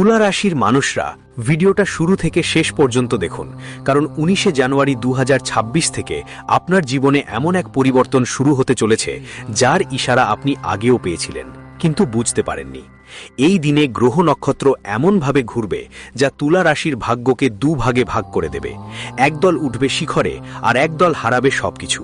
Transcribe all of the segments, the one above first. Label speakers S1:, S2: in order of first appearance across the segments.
S1: তুলা রাশির মানুষরা ভিডিওটা শুরু থেকে শেষ পর্যন্ত দেখুন, কারণ উনিশে জানুয়ারি দু হাজার ছাব্বিশ থেকে আপনার জীবনে এমন এক পরিবর্তন শুরু হতে চলেছে, যার ইশারা আপনি আগেও পেয়েছিলেন, কিন্তু বুঝতে পারেননি। এই দিনে গ্রহ নক্ষত্র এমনভাবে ঘুরবে, যা তুলা রাশির ভাগ্যকে দুভাগে ভাগ করে দেবে। একদল উঠবে শিখরে আর একদল হারাবে সবকিছু।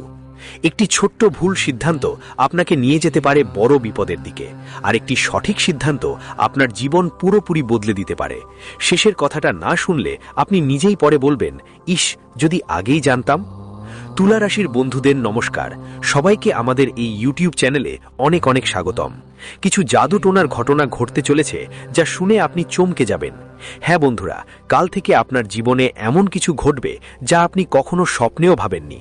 S1: একটি ছোট্ট ভুল সিদ্ধান্ত আপনাকে নিয়ে যেতে পারে বড় বিপদের দিকে, আর একটি সঠিক সিদ্ধান্ত আপনার জীবন পুরোপুরি বদলে দিতে পারে। শেষের কথাটা না শুনলে আপনি নিজেই পরে বলবেন, ইস, যদি আগেই জানতাম। তুলা রাশির বন্ধুদের নমস্কার। সবাইকে আমাদের এই ইউটিউব চ্যানেলে অনেক অনেক স্বাগতম। কিছু জাদুটোনার ঘটনা ঘটতে চলেছে যা শুনে আপনি চমকে যাবেন। হ্যাঁ বন্ধুরা, কাল থেকে আপনার জীবনে এমন কিছু ঘটবে যা আপনি কখনো স্বপ্নেও ভাবেননি।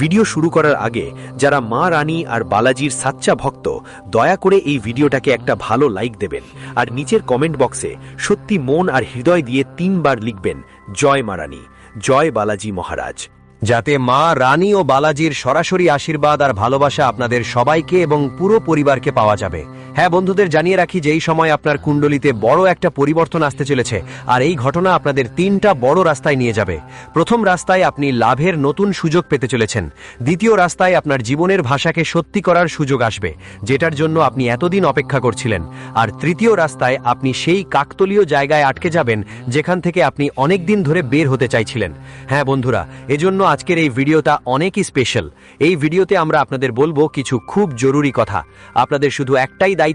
S1: ভিডিও শুরু করার আগে যারা মা রানী আর বালাজির সাচ্চা ভক্ত, দয়া করে এই ভিডিওটাকে একটা ভালো লাইক দেবেন আর নিচের কমেন্ট বক্সে সত্যি মন আর হৃদয় দিয়ে তিনবার লিখবেন, জয় মা রানী, জয় বালাজি মহারাজ।
S2: যাতে মা রানী ও বালাজির সরাসরি আশীর্বাদ আর ভালোবাসা আপনাদের সবাইকে এবং পুরো পরিবারকে পাওয়া যাবে। হ্যাঁ বন্ধুদের জানিয়ে রাখি যে এই সময় আপনার কুণ্ডলিতে বড় একটা পরিবর্তন আসতে চলেছে আর এই ঘটনা আপনাদের তিনটা বড় রাস্তায় নিয়ে যাবে। প্রথম রাস্তায় আপনি লাভের নতুন সুযোগ পেতে চলেছেন। দ্বিতীয় রাস্তায় আপনার জীবনের ভাষাকে সত্যি করার সুযোগ আসবে, যেটার জন্য আপনি এতদিন অপেক্ষা করছিলেন। আর তৃতীয় রাস্তায় আপনি সেই কাকতলীয় জায়গায় আটকে যাবেন, যেখান থেকে আপনি অনেক দিন ধরে বের হতে চাইছিলেন। হ্যাঁ বন্ধুরা, এজন্য আজকের এই ভিডিওটা অনেকই স্পেশাল এই ভিডিওতে আমরা আপনাদের বলব কিছু খুব জরুরি কথা। আপনাদের শুধু একটাই দায়িত্ব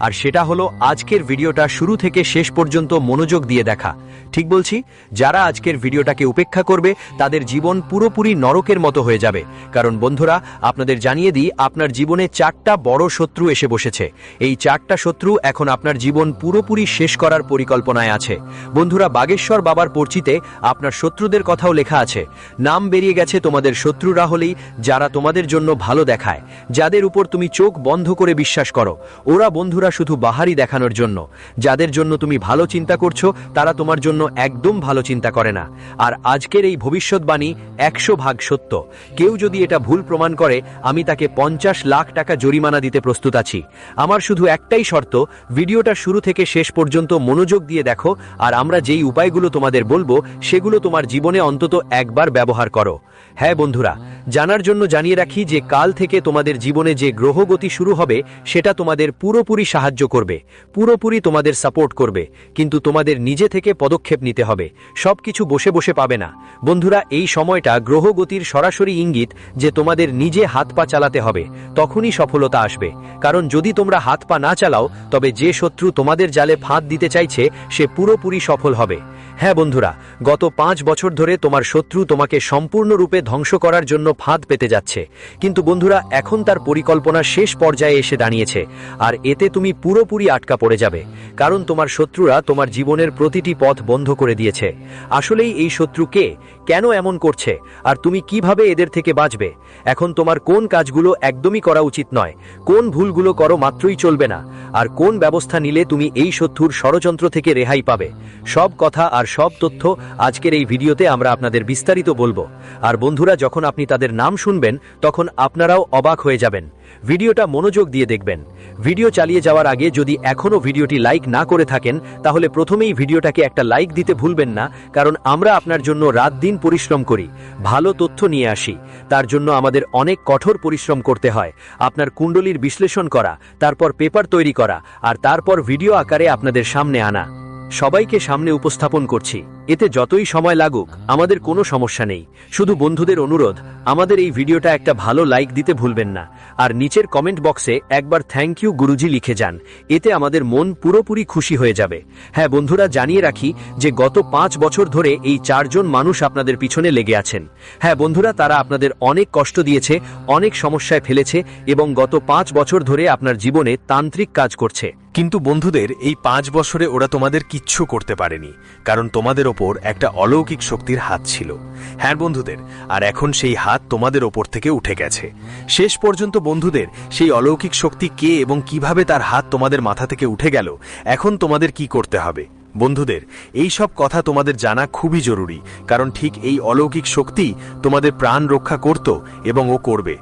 S2: আর সেটা হলো আজকের ভিডিওটা শুরু থেকে শেষ পর্যন্ত মনোযোগ দিয়ে দেখা। ঠিক বলছি, যারা আজকের ভিডিওটাকে উপেক্ষা করবে, তাদের জীবন পুরোপুরি নরকের মতো হয়ে যাবে। কারণ বন্ধুরা, আপনাদের জানিয়ে দিই, আপনার জীবনে চারটা বড় শত্রু এসে বসেছে। এই চারটা শত্রু এখন আপনার জীবন পুরোপুরি শেষ করার পরিকল্পনায় আছে। বন্ধুরা, বাগেশ্বর বাবার পরিচিতে আপনার শত্রুদের কথাও লেখা আছে। নাম বেরিয়ে গেছে তোমাদের শত্রুরা হলেই, যারা তোমাদের জন্য ভালো দেখায়। যাদের উপর তুমি চোখ বন্ধ করে বিশ্বাস করো। ওরা বন্ধুরা শুধু বাহারি দেখানোর জন্য। যাদের জন্য তুমি ভালো চিন্তা করছ, তারা তোমার জন্য একদম ভালো চিন্তা করে না। আর আজকের এই ভবিষ্যৎবাণী একশো ভাগ সত্য। কেউ যদি এটা ভুল প্রমাণ করে, আমি তাকে পঞ্চাশ লাখ টাকা জরিমানা দিতে প্রস্তুত আছি। আমার শুধু একটাই শর্ত, ভিডিওটা শুরু থেকে শেষ পর্যন্ত মনোযোগ দিয়ে দেখো, আর আমরা যেই উপায়গুলো তোমাদের বলব, সেগুলো তোমার জীবনে অন্তত একবার ব্যবহার করো। হ্যাঁ বন্ধুরা, জানার জন্য জানিয়ে রাখি যে কাল থেকে তোমাদের জীবনে যে গ্রহগতি শুরু হবে, সেটা তোমাদের পুরোপুরি সাহায্য করবে, পুরোপুরি তোমাদের সাপোর্ট করবে, কিন্তু তোমাদের নিজে থেকে পদক্ষেপ নিতে হবে, সবকিছু বসে বসে পাবে না। বন্ধুরা, এই সময়টা গ্রহগতির সরাসরি ইঙ্গিত যে তোমাদের নিজে হাত পা চালাতে হবে, তখনই সফলতা আসবে। কারণ যদি তোমরা হাত পা না চালাও, তবে যে শত্রু তোমাদের জালে ফাঁদ দিতে চাইছে, সে পুরোপুরি সফল হবে। হ্যাঁ বন্ধুরা, গত পাঁচ বছর ধরে তোমার শত্রু তোমাকে সম্পূর্ণরূপে ধ্বংস করার জন্য ফাঁদ পেতে যাচ্ছে। কিন্তু বন্ধুরা, এখন তার পরিকল্পনা শেষ পর্যায়ে এসে দাঁড়িয়েছে, আর এতে তুমি পুরোপুরি আটকা পড়ে যাবে, কারণ তোমার শত্রুরা তোমার জীবনের প্রতিটি পথ বন্ধ করে দিয়েছে। আসলেই এই শত্রু কে? কেন এমন করছে? আর তুমি কীভাবে এদের থেকে বাঁচবে? এখন তোমার কোন কাজগুলো একদমই করা উচিত নয়। কোন ভুলগুলো করো মাত্রই চলবে না। আর কোন ব্যবস্থা নিলে তুমি এই শত্রুর ষড়যন্ত্র থেকে রেহাই পাবে? সব কথা আর সব তথ্য আজকের এই ভিডিওতে আমরা আপনাদের বিস্তারিত বলব। আর বন্ধুরা, যখন আপনি তাদের নাম শুনবেন, তখন আপনারাও অবাক হয়ে যাবেন। ভিডিওটা মনোযোগ দিয়ে দেখবেন। ভিডিও চালিয়ে যাওয়ার আগে যদি এখনও ভিডিওটি লাইক না করে থাকেন, তাহলে প্রথমেই ভিডিওটাকে একটা লাইক দিতে ভুলবেন না, কারণ আমরা আপনার জন্য রাত দিন পরিশ্রম করি। ভালো তথ্য নিয়ে আসি। তার জন্য আমাদের অনেক কঠোর পরিশ্রম করতে হয়। আপনার কুণ্ডলীর বিশ্লেষণ করা, তারপর পেপার তৈরি করা, আর তারপর ভিডিও আকারে আপনাদের সামনে আনা। সবাইকে সামনে উপস্থাপন করছি। এতে যতই সময় লাগুক, আমাদের কোনো সমস্যা নেই। শুধু বন্ধুদের অনুরোধ, আমাদের এই ভিডিওটা একটা ভালো লাইক দিতে ভুলবেন না। আর নিচের কমেন্ট বক্সে একবার থ্যাংক ইউ গুরুজি লিখে যান। এতে আমাদের মন পুরোপুরি খুশি হয়ে যাবে। হ্যাঁ বন্ধুরা, জানিয়ে রাখি যে গত পাঁচ বছর ধরে এই চারজন মানুষ আপনাদের পিছনে লেগে আছেন। হ্যাঁ বন্ধুরা, তারা আপনাদের অনেক কষ্ট দিয়েছে, অনেক সমস্যায় ফেলেছে এবং গত পাঁচ বছর ধরে আপনার জীবনে তান্ত্রিক কাজ করছে।
S1: কিন্তু বন্ধুদের, এই পাঁচ বছরে ওরা তোমাদের কিচ্ছু করতে পারেনি। কারণ তোমাদের ওপর একটা অলৌকিক শক্তির হাত ছিল। হ্যাঁ বন্ধুদের, আর এখন সেই হাত তোমাদের ওপর থেকে উঠে গেছে। শেষ পর্যন্ত বন্ধুদের, সেই অলৌকিক শক্তি কে এবং কীভাবে তার হাত তোমাদের মাথা থেকে উঠে গেল, এখন তোমাদের কি করতে হবে? বন্ধুদের, এই সব কথা তোমাদের জানা খুবই জরুরি, কারণ ঠিক এই অলৌকিক শক্তি তোমাদের প্রাণ রক্ষা করত এবং ও করবে।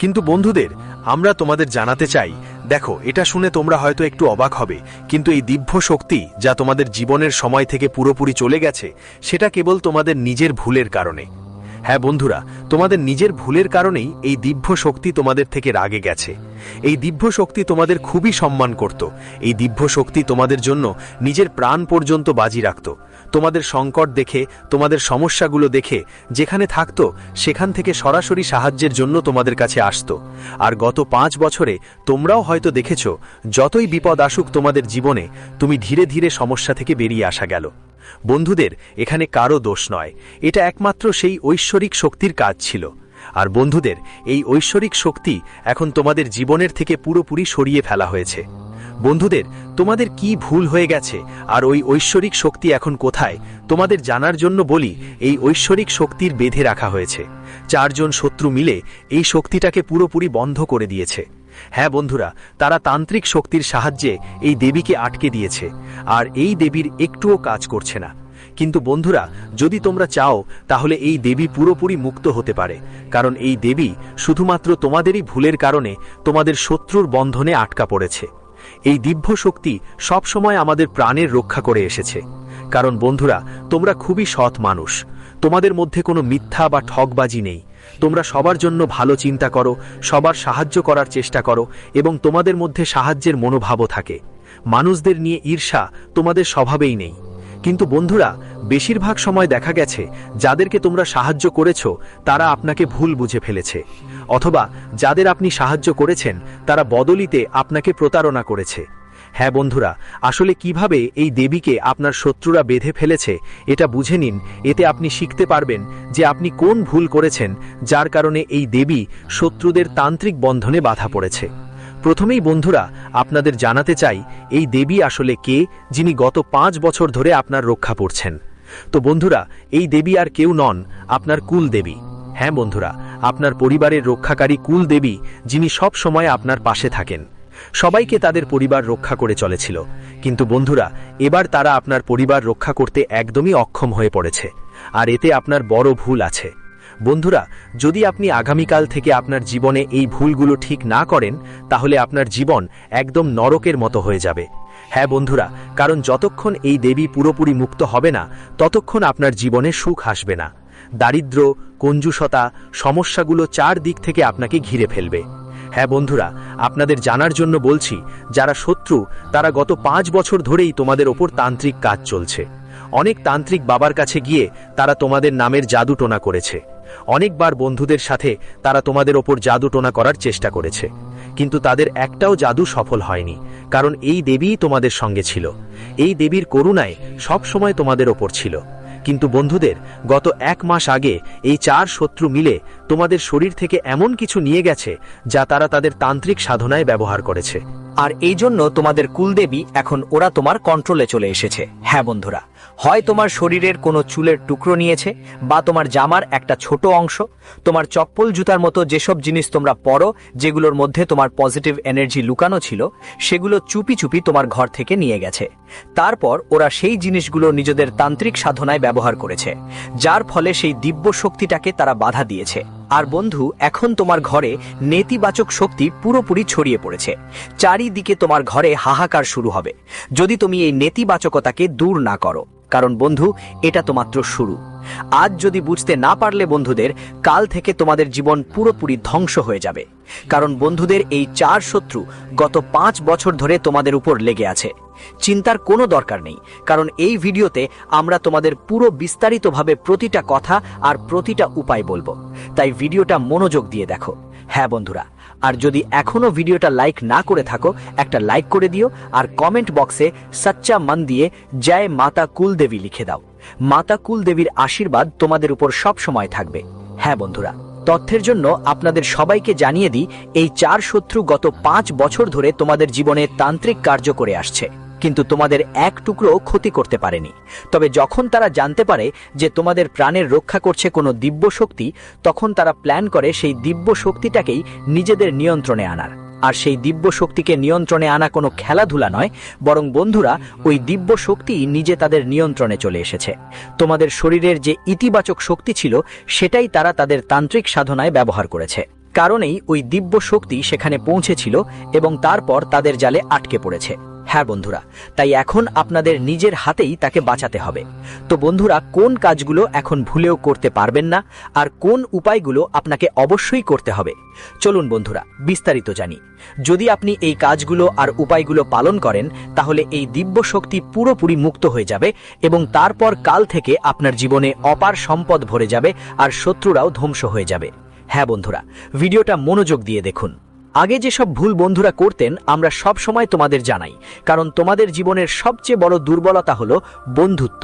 S1: কিন্তু বন্ধুদের, আমরা তোমাদের জানাতে চাই দেখো, এটা শুনে তোমরা হয়তো একটু অবাক হবে, কিন্তু এই দিব্য শক্তি যা তোমাদের জীবনের সময় থেকে পুরোপুরি চলে গেছে, সেটা কেবল তোমাদের নিজের ভুলের কারণে। হ্যাঁ বন্ধুরা, তোমাদের নিজের ভুলের কারণেই এই দিব্য শক্তি তোমাদের থেকে রাগে গেছে। এই দিব্য শক্তি তোমাদের খুবই সম্মান করত। এই দিব্য শক্তি তোমাদের জন্য নিজের প্রাণ পর্যন্ত বাজি রাখত। তোমাদের সংকট দেখে, তোমাদের সমস্যাগুলো দেখে, যেখানে থাকত, সেখান থেকে সরাসরি সাহায্যের জন্য তোমাদের কাছে আসত। আর গত পাঁচ বছরে তোমরাও হয়তো দেখেছ, যতই বিপদ আসুক তোমাদের জীবনে, তুমি ধীরে ধীরে সমস্যা থেকে বেরিয়ে আসা গেল। বন্ধুদের এখানে কারও দোষ নয়। এটা একমাত্র সেই ঐশ্বরিক শক্তির কাজ ছিল। আর বন্ধুদের, এই ঐশ্বরিক শক্তি এখন তোমাদের জীবনের থেকে পুরোপুরি সরিয়ে ফেলা হয়েছে। বন্ধুদের, তোমাদের কি ভুল হয়ে গেছে? আর ওই ঐশ্বরিক শক্তি এখন কোথায়? তোমাদের জানার জন্য বলি, এই ঐশ্বরিক শক্তির বেঁধে রাখা হয়েছে। চারজন শত্রু মিলে এই শক্তিটাকে পুরোপুরি বন্ধ করে দিয়েছে। হ্যাঁ বন্ধুরা, তারা তান্ত্রিক শক্তির সাহায্যে এই দেবীকে আটকে দিয়েছে, আর এই দেবীর একটুও কাজ করছে না। কিন্তু বন্ধুরা, যদি তোমরা চাও, তাহলে এই দেবী পুরোপুরি মুক্ত হতে পারে, কারণ এই দেবী শুধুমাত্র তোমাদেরই ভুলের কারণে তোমাদের শত্রুর বন্ধনে আটকা পড়েছে। এই দিব্য শক্তি সবসময় আমাদের প্রাণের রক্ষা করে এসেছে। কারণ বন্ধুরা, তোমরা খুবই সৎ মানুষ, তোমাদের মধ্যে কোনো মিথ্যা বা ঠকবাজি নেই। তোমরা সবার জন্য ভালো চিন্তা করো, সবার সাহায্য করার চেষ্টা করো, এবং তোমাদের মধ্যে সাহায্যের মনোভাবও থাকে। মানুষদের নিয়ে ঈর্ষা তোমাদের স্বভাবেই নেই। কিন্তু বন্ধুরা, বেশিরভাগ সময় দেখা গেছে, যাদেরকে তোমরা সাহায্য করেছ, তারা আপনাকে ভুল বুঝে ফেলেছে। অথবা, যাদের আপনি সাহায্য করেছেন, তারা বদলিতে আপনাকে প্রতারণা করেছে। হ্যাঁ বন্ধুরা, আসলে কীভাবে এই দেবীকে আপনার শত্রুরা বেঁধে ফেলেছে, এটা বুঝে নিন। এতে আপনি শিখতে পারবেন যে আপনি কোন ভুল করেছেন, যার কারণে এই দেবী শত্রুদের তান্ত্রিক বন্ধনে বাধা পড়েছে। প্রথমেই বন্ধুরা, আপনাদের জানাতে চাই, এই দেবী আসলে কে, যিনি গত পাঁচ বছর ধরে আপনার রক্ষা করছেন। তো বন্ধুরা, এই দেবী আর কেউ নন, আপনার কুল দেবী। হ্যাঁ বন্ধুরা, আপনার পরিবারের রক্ষাকারী কুল দেবী, যিনি সব সময় আপনার পাশে থাকেন। সবাইকে তাদের পরিবার রক্ষা করে চলেছিল। কিন্তু বন্ধুরা, এবার তারা আপনার পরিবার রক্ষা করতে একদমই অক্ষম হয়ে পড়েছে। আর এতে আপনার বড় ভুল আছে। বন্ধুরা, যদি আপনি আগামীকাল থেকে আপনার জীবনে এই ভুলগুলো ঠিক না করেন, তাহলে আপনার জীবন একদম নরকের মতো হয়ে যাবে। হ্যাঁ বন্ধুরা, কারণ যতক্ষণ এই দেবী পুরোপুরি মুক্ত হবে না, ততক্ষণ আপনার জীবনে সুখ আসবে না। দারিদ্র, কঞ্জুসতা, সমস্যাগুলো চার দিক থেকে আপনাকে ঘিরে ফেলবে। হ্যাঁ বন্ধুরা, আপনাদের জানার জন্য বলছি, যারা শত্রু, তারা গত পাঁচ বছর ধরেই তোমাদের ওপর তান্ত্রিক কাজ চলছে। অনেক তান্ত্রিক বাবার কাছে গিয়ে তারা তোমাদের নামের জাদু টোনা করেছে। অনেকবার বন্ধুদের সাথে তারা তোমাদের ওপর জাদু টোনা করার চেষ্টা করেছে। কিন্তু তাদের একটাও জাদু সফল হয়নি, কারণ এই দেবীই তোমাদের সঙ্গে ছিল। এই দেবীর করুণায় সব সময় তোমাদের ওপর ছিল। কিন্তু বন্ধুদের, গত এক মাস আগে এই চার শত্রু মিলে তোমাদের শরীর থেকে এমন কিছু নিয়ে গেছে যা তারা তাদের তান্ত্রিক সাধনায় ব্যবহার করেছে।
S3: আর এই জন্য তোমাদের কুলদেবী এখন ওরা তোমার কন্ট্রোলে চলে এসেছে। হ্যাঁ বন্ধুরা, হয় তোমার শরীরের কোনো চুলের টুকরো নিয়েছে, বা তোমার জামার একটা ছোট অংশ, তোমার চপ্পল জুতার মতো যেসব জিনিস তোমরা পরো, যেগুলোর মধ্যে তোমার পজিটিভ এনার্জি লুকানো ছিল, সেগুলো চুপি চুপি তোমার ঘর থেকে নিয়ে গেছে। তারপর ওরা সেই জিনিসগুলো নিজেদের তান্ত্রিক সাধনায় ব্যবহার করেছে, যার ফলে সেই দিব্য শক্তিটাকে তারা বাধা দিয়েছে। আর বন্ধু, এখন তোমার ঘরে নেতিবাচক শক্তি পুরোপুরি ছড়িয়ে পড়েছে। চারিদিকে তোমার ঘরে হাহাকার শুরু হবে। যদি তুমি এই নেতিবাচকতাকে দূর না করো, কারণ বন্ধু, এটা তো মাত্র শুরু। আজ যদি বুঝতে না পারলে বন্ধুদের, কাল থেকে তোমাদের জীবন পুরোপুরি ধ্বংস হয়ে যাবে। কারণ বন্ধুদের এই চার শত্রু গত পাঁচ বছর ধরে তোমাদের উপর লেগে আছে। চিন্তার কোনো দরকার নেই, কারণ এই ভিডিওতে আমরা তোমাদের পুরো বিস্তারিতভাবে প্রতিটা কথা আর প্রতিটা উপায় বলব। তাই ভিডিওটা মনোযোগ দিয়ে দেখো। হ্যাঁ বন্ধুরা, আর যদি এখনও ভিডিওটা লাইক না করে থাকো, একটা লাইক করে দিও আর কমেন্ট বক্সে সচ্চা মন দিয়ে জয় মাতা কুলদেবী লিখে দাও। মাতা কুলদেবীর আশীর্বাদ তোমাদের উপর সব সময় থাকবে। হ্যাঁ বন্ধুরা, তথ্যের জন্য আপনাদের সবাইকে জানিয়ে দিই, এই চার শত্রু গত পাঁচ বছর ধরে তোমাদের জীবনে তান্ত্রিক কার্য করে আসছে। কিন্তু তোমাদের এক টুকরো ক্ষতি করতে পারেনি। তবে যখন তারা জানতে পারে যে তোমাদের প্রাণের রক্ষা করছে কোনো দিব্য শক্তি, তখন তারা প্ল্যান করে সেই দিব্য শক্তিটাকেই নিজেদের নিয়ন্ত্রণে আনার। আর সেই দিব্য শক্তিকে নিয়ন্ত্রণে আনা কোনো খেলাধুলা নয়, বরং বন্ধুরা, ওই দিব্য শক্তি নিজে তাদের নিয়ন্ত্রণে চলে এসেছে। তোমাদের শরীরের যে ইতিবাচক শক্তি ছিল, সেটাই তারা তাদের তান্ত্রিক সাধনায় ব্যবহার করেছে। কারণেই ওই দিব্য শক্তি সেখানে পৌঁছেছিল এবং তারপর তাদের জালে আটকে পড়েছে। হ্যাঁ বন্ধুরা, তাই এখন আপনাদের নিজের হাতেই তাকে বাঁচাতে হবে। তো বন্ধুরা, কোন কাজগুলো এখন ভুলেও করতে পারবেন না, আর কোন উপায়গুলো আপনাকে অবশ্যই করতে হবে? চলুন বন্ধুরা, বিস্তারিত জানি। যদি আপনি এই কাজগুলো আর উপায়গুলো পালন করেন, তাহলে এই দিব্য শক্তি পুরোপুরি মুক্ত হয়ে যাবে এবং তারপর কাল থেকে আপনার জীবনে অপার সম্পদ ভরে যাবে আর শত্রুরাও ধ্বংস হয়ে যাবে। হ্যাঁ বন্ধুরা, ভিডিওটা মনোযোগ দিয়ে দেখুন। আগে যেসব ভুল বন্ধুরা করতেন, আমরা সব সময় তোমাদের জানাই, কারণ তোমাদের জীবনের সবচেয়ে বড় দুর্বলতা হলো বন্ধুত্ব।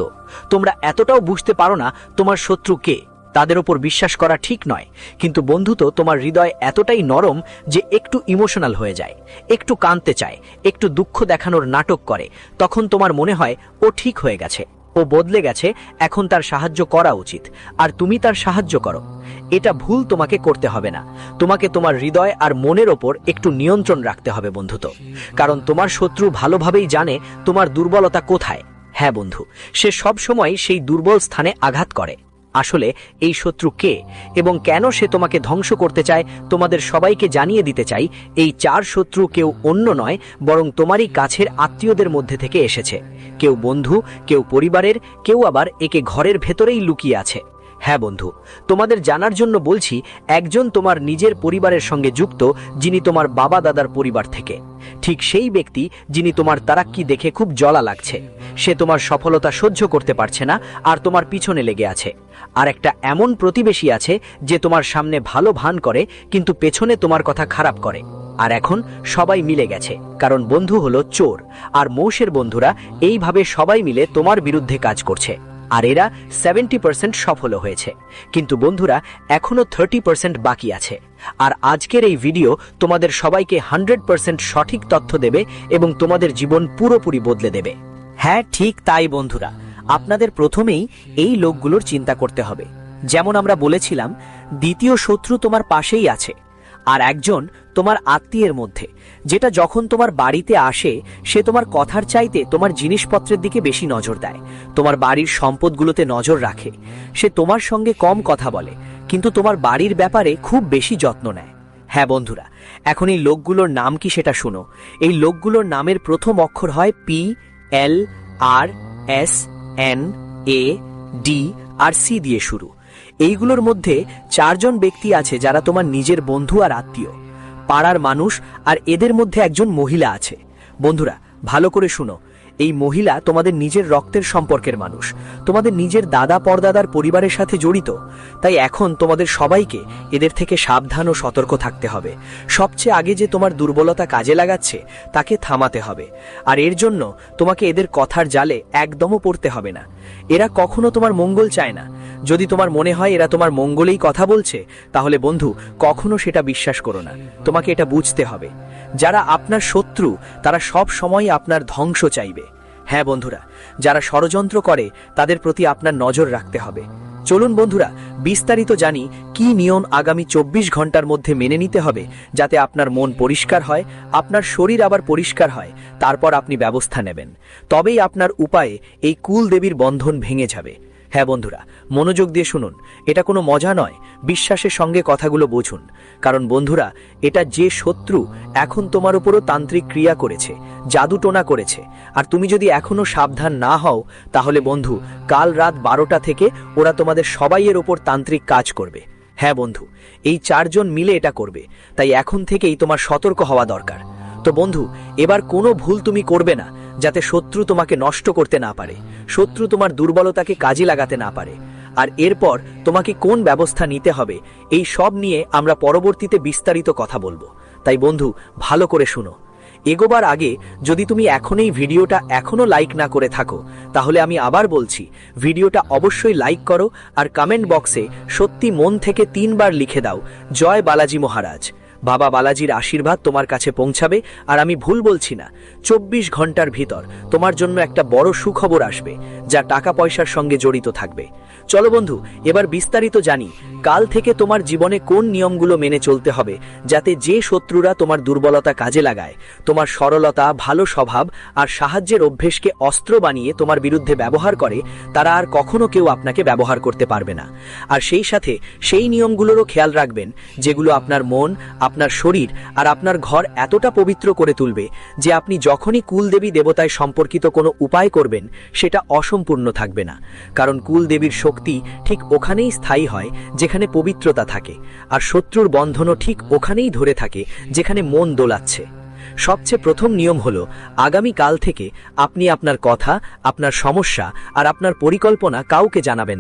S3: তোমরা এতটাও বুঝতে পারো না তোমার শত্রু কে, তাদের ওপর বিশ্বাস করা ঠিক নয়, কিন্তু বন্ধু তো তোমার হৃদয় এতটাই নরম যে একটু ইমোশনাল হয়ে যায়, একটু কাঁদতে চায়, একটু দুঃখ দেখানোর নাটক করে, তখন তোমার মনে হয় ও ঠিক হয়ে গেছে। ও বদলে গেছে, এখন তার সাহায্য করা উচিত। আর তুমি তার সাহায্য করো। এটা ভুল তোমাকে করতে হবে না। তোমাকে তোমার হৃদয় আর মনের ওপর একটু নিয়ন্ত্রণ রাখতে হবে বন্ধু তো কারণ তোমার শত্রু ভালোভাবেই জানে তোমার দুর্বলতা কোথায়। হ্যাঁ বন্ধু, সে সব সময় সেই দুর্বল স্থানে আঘাত করে। আসলে এই শত্রু কে? এবং কেন সে তোমাকে ধ্বংস করতে চায়? তোমাদের সবাইকে জানিয়ে দিতে চাই, এই চার শত্রু কেউ অন্য নয়, বরং তোমারই কাছের আত্মীয়দের মধ্যে থেকে এসেছে। কেউ বন্ধু, কেউ পরিবারের, কেউ আবার একে ঘরের ভেতরেই লুকিয়ে আছে। হ্যাঁ বন্ধু, তোমাদের জানার জন্য বলছি, একজন তোমার নিজের পরিবারের সঙ্গে যুক্ত, যিনি তোমার বাবা দাদার পরিবার থেকে। ঠিক সেই ব্যক্তি, যিনি তোমার তারাক্কি দেখে খুব জলা লাগছে। সে তোমার সফলতা সহ্য করতে পারছে না, আর তোমার পিছনে লেগে আছে। আর একটা এমন প্রতিবেশী আছে, যে তোমার সামনে ভালো ভান করে, কিন্তু পেছনে তোমার কথা খারাপ করে। আর এখন সবাই মিলে গেছে, কারণ বন্ধু হলো চোর। আর মৌসের বন্ধুরা, এইভাবে সবাই মিলে তোমার বিরুদ্ধে কাজ করছে। আর এরা সেভেন্টি পার্সেন্ট সফল হয়েছে। কিন্তু বন্ধুরা, এখনও থার্টি পার্সেন্ট বাকি আছে। আর আজকের এই ভিডিও তোমাদের সবাইকে হান্ড্রেড পার্সেন্ট সঠিক তথ্য দেবে এবং তোমাদের জীবন পুরোপুরি বদলে দেবে। হ্যাঁ ঠিক তাই বন্ধুরা। আপনাদের প্রথমেই এই লোকগুলোর চিন্তা করতে হবে। যেমন আমরা বলেছিলাম, দ্বিতীয় শত্রু তোমার পাশেই আছে। আর একজন তোমার আত্মীয়ের মধ্যে, যেটা যখন তোমার বাড়িতে আসে, সে তোমার কথার চাইতে তোমার জিনিসপত্রের দিকে বেশি নজর দেয়। তোমার বাড়ির সম্পদগুলোতে নজর রাখে। সে তোমার সঙ্গে কম কথা বলে, কিন্তু তোমার বাড়ির ব্যাপারে খুব বেশি যত্ন নেয়। হ্যাঁ বন্ধুরা, এখন এই লোকগুলোর নাম কি সেটা শুনো। এই লোকগুলোর নামের প্রথম অক্ষর হয় P L R S N A D R C দিয়ে শুরু। এইগুলোর মধ্যে চারজন ব্যক্তি আছে যারা তোমার নিজের বন্ধু আর আত্মীয়। পাড়ার মানুষ আর এদের মধ্যে একজন মহিলা আছে। বন্ধুরা, ভালো করে শুনো। এই মহিলা তোমাদের নিজের রক্তের সম্পর্কের মানুষ। তোমাদের নিজের দাদা পরদাদার পরিবারের সাথে জড়িত। তাই এখন তোমাদের সবাইকে এদের থেকে সাবধান ও সতর্ক থাকতে হবে। সবচেয়ে আগে যে তোমার দুর্বলতা কাজে লাগাচ্ছে, তাকে থামাতে হবে। আর এর জন্য তোমাকে এদের কথার জালে একদমও পড়তে হবে না। এরা কখনো তোমার মঙ্গল চায় না। যদি তোমার মনে হয় এরা তোমার মঙ্গলেই কথা বলছে, তাহলে বন্ধু, কখনো সেটা বিশ্বাস করো না। তোমাকে এটা বুঝতে হবে। যারা আপনার শত্রু, তারা সব সময় আপনার ধ্বংস চাইবে। হ্যাঁ বন্ধুরা, যারা ষড়যন্ত্র করে, তাদের প্রতি আপনার নজর রাখতে হবে। চলুন বন্ধুরা, বিস্তারিত জানি কি নিয়ম আগামী চব্বিশ ঘণ্টার মধ্যে মেনে নিতে হবে, যাতে আপনার মন পরিষ্কার হয়, আপনার শরীর আবার পরিষ্কার হয়, তারপর আপনি ব্যবস্থা নেবেন। তবেই আপনার উপায়ে এই কুল দেবীর বন্ধন ভেঙে যাবে। হ্যাঁ বন্ধুরা, মনোযোগ দিয়ে শুনুন। এটা কোনো মজা নয়, বিশ্বাসের সঙ্গে কথাগুলো বুঝুন। কারণ বন্ধুরা, এটা যে শত্রু এখন তোমার উপরও তান্ত্রিক ক্রিয়া করেছে জাদু টোনা করেছে। আর তুমি যদি এখনও সাবধান না হও, তাহলে বন্ধু, কাল রাত বারোটা থেকে ওরা তোমাদের সবাইয়ের ওপর তান্ত্রিক কাজ করবে। হ্যাঁ বন্ধু, এই চারজন মিলে এটা করবে। তাই এখন থেকেই তোমার সতর্ক হওয়া দরকার। তো বন্ধু, এবার কোনো ভুল তুমি করবে না। যাতে শত্রু তোমাকে নষ্ট করতে না পারে। শত্রু তোমার দুর্বলতাকে কাজে লাগাতে না পারে। আর এরপর তোমাকে কোন ব্যবস্থা নিতে হবে, এই সব নিয়ে আমরা পরবর্তীতে বিস্তারিত কথা বলব। তাই বন্ধু, ভালো করে শুনো। এগোবার আগে যদি তুমি এখন এই ভিডিওটা এখনও লাইক না করে থাকো, তাহলে আমি আবার বলছি, ভিডিওটা অবশ্যই লাইক করো আর কমেন্ট বক্সে সত্যি মন থেকে তিনবার লিখে দাও, জয় বালাজি মহারাজ। বাবা বালাজির আশীর্বাদ তোমার কাছে পৌঁছাবে, আর আমি ভুল বলছি না। চব্বিশ ঘণ্টার ভিতর তোমার জন্য একটা বড় সুখবর আসবে, যা টাকা পয়সার সঙ্গে জড়িত থাকবে। চলো বন্ধু, এবার বিস্তারিত জানি, কাল থেকে তোমার জীবনে কোন নিয়মগুলো মেনে চলতে হবে, যাতে যে শত্রুরা তোমার দুর্বলতা কাজে লাগায়, তোমার সরলতা, ভালো স্বভাব আর সাহায্যের অভ্যেসকে অস্ত্র বানিয়ে তোমার বিরুদ্ধে ব্যবহার করে, তারা আর কখনো কেউ আপনাকে ব্যবহার করতে পারবে না। আর সেই সাথে সেই নিয়মগুলোরও খেয়াল রাখবেন, যেগুলো আপনার মন শরীর আর আপনার ঘর এতটা পবিত্র করে তুলবে যে আপনি যখনই কুলদেবী দেবতায় সম্পর্কিত কোনো উপায় করবেন, সেটা অসম্পূর্ণ থাকবে না। কারণ কুলদেবীর শক্তি ঠিক ওখানেই স্থায়ী হয়, যেখানে পবিত্রতা থাকে। আর শত্রুর বন্ধনও ঠিক ওখানেই ধরে থাকে, যেখানে মন দোলাচ্ছে। সবচেয়ে প্রথম নিয়ম হল, আগামী কাল থেকে আপনি আপনার কথা, আপনার সমস্যা আর আপনার পরিকল্পনা কাউকে জানাবেন।